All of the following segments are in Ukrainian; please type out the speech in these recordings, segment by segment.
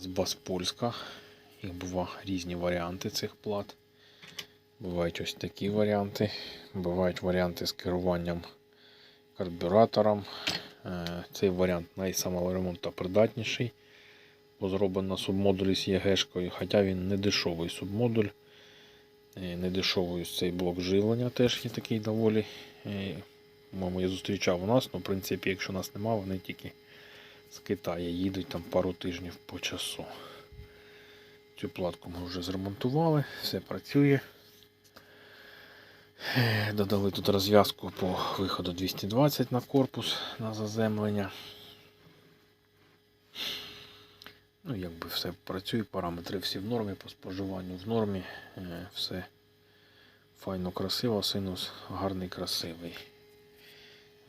з Баспольська. Їх бува різні варіанти цих плат. Бувають ось такі варіанти. Бувають варіанти з керуванням карбюратором. Е, Цей варіант найсаморемонтопридатніший, бо зроблено субмодулі з ЄГшкою, хоча він не дешевий субмодуль. Е, Не дешевий цей блок живлення теж є такий доволі. Е, я зустрічав у нас, але в принципі, якщо нас нема, вони тільки з Китаю їдуть там пару тижнів по часу. Цю платку ми вже зремонтували, все працює. Е, Додали тут розв'язку по виходу 220 на корпус на заземлення. Ну, якби все працює, параметри всі в нормі, по споживанню в нормі, е, все файно красиво, синус гарний, красивий.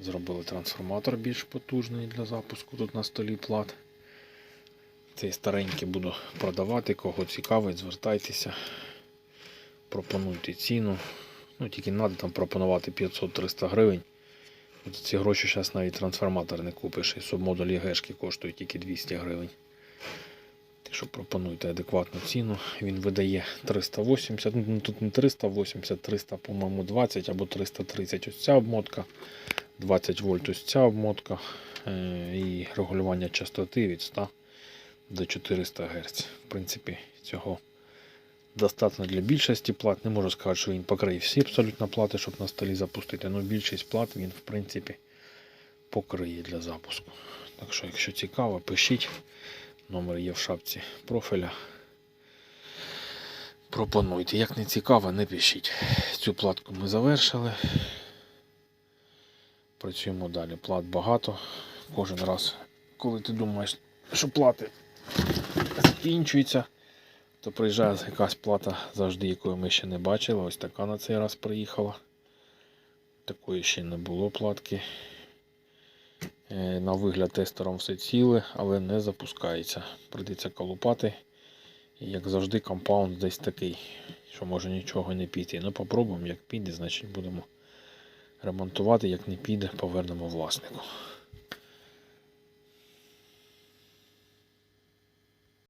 Зробили трансформатор більш потужний для запуску тут на столі плат. Цей старенький буду продавати, кого цікавить, звертайтеся, пропонуйте ціну. Ну, тільки треба там пропонувати 500-300 гривень. От ці гроші зараз навіть трансформатор не купиш. І субмодуль ЄГшки коштує тільки 200 гривень. Так що пропонуйте адекватну ціну. Він видає 380, ну тут не 380, 300, по-моєму, 20 або 330 ось ця обмотка, 20 вольт ось ця обмотка е, і регулювання частоти від 100 до 400 Гц. В принципі, цього достатньо для більшості плат. Не можу сказати, що він покриє всі абсолютно плати, щоб на столі запустити, але більшість плат він, в принципі, покриє для запуску. Так що, якщо цікаво, пишіть. Номер є в шапці профіля. Пропонуйте. Як не цікаво, не пишіть. Цю платку ми завершили. Працюємо далі. Плат багато. Кожен раз, коли ти думаєш, що плати закінчуються, то приїжджає якась плата завжди, якої ми ще не бачили. Ось така на цей раз приїхала. Такої ще не було платки. Е, На вигляд тестером все ціле, але не запускається. Прийдеться колупати. І як завжди, компаунд десь такий, що може нічого не піти. Ну попробуємо, як піде, значить будемо ремонтувати. Як не піде, повернемо власнику.